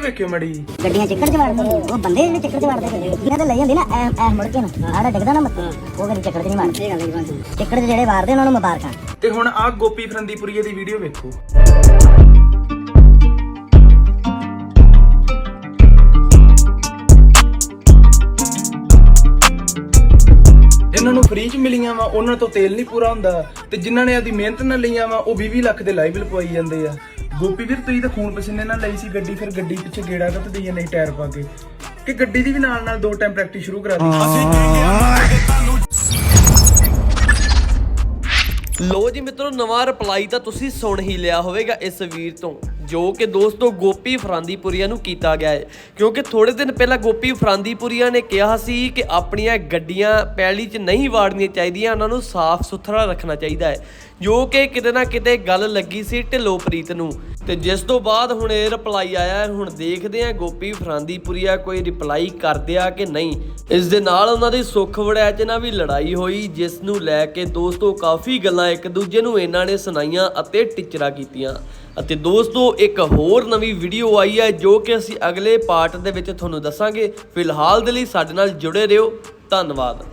ਵੇਖਿਓ ਮੜੀ ਗੱਡੀਆਂ ਚੱਕਰ ਚ ਵੜਦੇ ਉਹ ਬੰਦੇ ਜਿਹੜੇ ਚੱਕਰ ਚ ਵੜਦੇ ਇਹਨਾਂ ਤੇ ਲੈ ਜਾਂਦੇ ਨਾ ਐ ਐ ਮੁੜ ਕੇ ਨੂੰ। ਆੜਾ ਡਿੱਗਦਾ ਨਾ ਮੱਥੇ। ਉਹ ਕਦੀ ਚੱਕਰ ਚ ਨਹੀਂ ਮਾਰਦੇ। ਇਹ ਗੱਲ ਚੱਕਰ ਚ ਜਿਹੜੇ ਵਾਰਦੇ ਉਹਨਾਂ ਨੂੰ ਮੁਬਾਰਕਾਂ। ਤੇ ਹੁਣ ਆਹ ਗੋਪੀ ਫਰੰਦੀਪੁਰੀਏ ਦੀ ਵੀਡੀਓ ਵੇਖੋ। ਇਹਨਾਂ ਨੂੰ ਫ੍ਰੀ ਚ ਮਿਲੀਆਂ ਵਾ ਉਹਨਾਂ ਤੋਂ ਤੇਲ ਨਹੀਂ ਪੂਰਾ ਹੁੰਦਾ। ਤੇ ਜਿਨ੍ਹਾਂ ਨੇ ਆਦੀ ਮਿਹਨਤ ਨਾਲ ਲਈਆਂ ਵਾ ਉਹ 20 ਲੱਖ ਦੇ ਲਾਈਵ ਲਪਵਾਈ ਜਾਂਦੇ ਆ। ਗੋਪੀ ਵੀਰ ਤੁਸੀਂ ਤਾਂ ਖੂਨ ਪਸੀਨੇ ਨਾਲ ਲਈ ਸੀ ਗੱਡੀ ਫਿਰ ਗੱਡੀ ਪਿੱਛੇ ਗੇੜਾ ਕੱਟ ਦਈਏ ਨਹੀਂ ਟਾਇਰ ਪਾ ਕੇ। ਕਿ ਗੱਡੀ ਦੀ ਵੀ ਨਾਲ ਨਾਲ ਦੋ ਟਾਈਮ ਪ੍ਰੈਕਟਿਸ ਸ਼ੁਰੂ ਕਰਾ ਦੀ ਲੋ ਜੀ ਮਿੱਤਰੋ ਨਵਾਂ ਰਿਪਲਾਈ ਤਾਂ ਤੁਸੀਂ ਸੁਣ ਹੀ ਲਿਆ ਹੋਵੇਗਾ ਇਸ ਵੀਰ ਤੋਂ। ਜੋ ਕਿ ਦੋਸਤੋ ਗੋਪੀ ਫਰਾਂਦੀਪੁਰੀਆ ਨੂੰ ਕੀਤਾ ਗਿਆ ਹੈ। ਕਿਉਂਕਿ ਥੋੜੇ ਦਿਨ ਪਹਿਲਾਂ ਗੋਪੀ ਫਰਾਂਦੀਪੁਰੀਆ ਨੇ ਕਿਹਾ ਸੀ ਕਿ ਆਪਣੀਆਂ ਗੱਡੀਆਂ ਪੈਲੀ 'ਚ ਨਹੀਂ ਵਾੜਨੀਆਂ ਚਾਹੀਦੀਆਂ, ਉਹਨਾਂ ਨੂੰ ਸਾਫ਼ ਸੁਥਰਾ ਰੱਖਣਾ ਚਾਹੀਦਾ ਹੈ। ਜੋ ਕਿ ਕਿਤੇ ਨਾ ਕਿਤੇ ਗੱਲ ਲੱਗੀ ਸੀ ਢਿੱਲੋਪ੍ਰੀਤ ਨੂੰ। ਤੇ ਜਿਸ ਤੋਂ ਬਾਅਦ ਹੁਣ ਇਹ ਰਿਪਲਾਈ ਆਇਆ ਹੁਣ ਦੇਖਦੇ ਹਾਂ ਗੋਪੀ ਫਰਾਂਦੀਪੁਰੀਆ ਕੋਈ ਰਿਪਲਾਈ ਕਰਦੇ ਆ ਕਿ ਨਹੀਂ। ਇਸ ਦੇ ਨਾਲ ਉਹਨਾਂ ਦੀ ਸੁੱਖ ਵੜੈਚ ਨਾ ਵੀ ਲੜਾਈ ਹੋਈ, ਜਿਸ ਨੂੰ ਲੈ ਕੇ ਦੋਸਤੋ ਕਾਫੀ ਗੱਲਾਂ ਇੱਕ ਦੂਜੇ ਨੂੰ ਇਹਨਾਂ ਨੇ ਸੁਣਾਈਆਂ ਅਤੇ ਟਿਚਰਾ ਕੀਤੀਆਂ। ਅਤੇ ਦੋਸਤੋ ਇੱਕ ਹੋਰ ਨਵੀਂ ਵੀਡੀਓ ਆਈ ਹੈ ਜੋ ਕਿ ਅਸੀਂ ਅਗਲੇ ਪਾਰਟ ਦੇ ਵਿੱਚ ਤੁਹਾਨੂੰ ਦੱਸਾਂਗੇ। ਫਿਲਹਾਲ ਦੇ ਲਈ ਸਾਡੇ ਨਾਲ ਜੁੜੇ ਰਹੋ। ਧੰਨਵਾਦ।